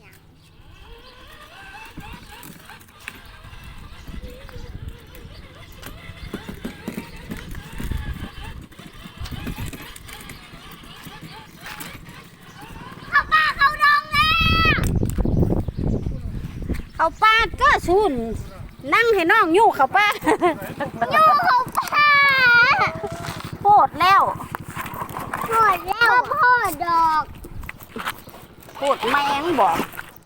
หยังเข้าป่าเข้าดงแล้วเขาป้าก็สูนนั่งให้น้องอยู่เขาป้าอยู่เข้าป่าโคตรแล้วหมดแล้วพ่อดอก โคตรแมงบอก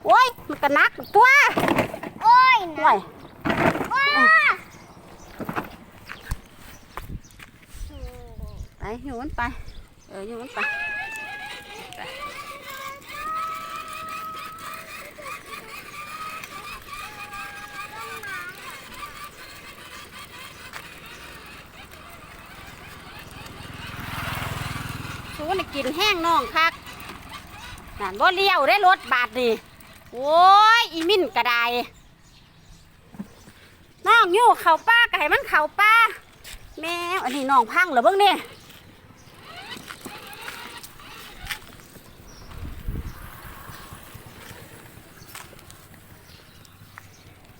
โอ้ยมันก็นักตัวโอ้ยโอ้ยว้าไปอยู่มันไป เอออยู่มันไปไปสูนี่กินแห้งน้องคัก นั่นบ่เลี้ยวได้รถบาทนี่โอ้ยอีมินกระไดน้องยู่เข่าป้าก็ให้มันเข่าป้า แม่อันนี้น้องพังเหรอเบิ่งนี่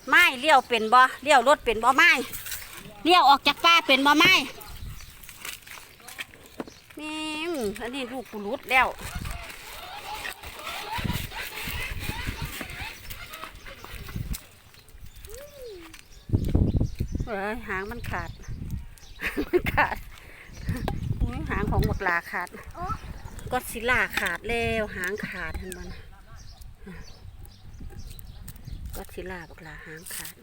ไม่เลี้ยวเป็นบ่เลี้ยวรถเป็นบ่ไม่เลี้ยวออกจากป้าเป็นบ่ไม่แม่อันนี้ลูกกูรุดแล้ว เอ้ยหางมันขาด มันขาดหางของหมดลาขาดก็ศิลาขาดแล้วหางขาดเห็นบ่นก็ศิลาบกลาหางขาด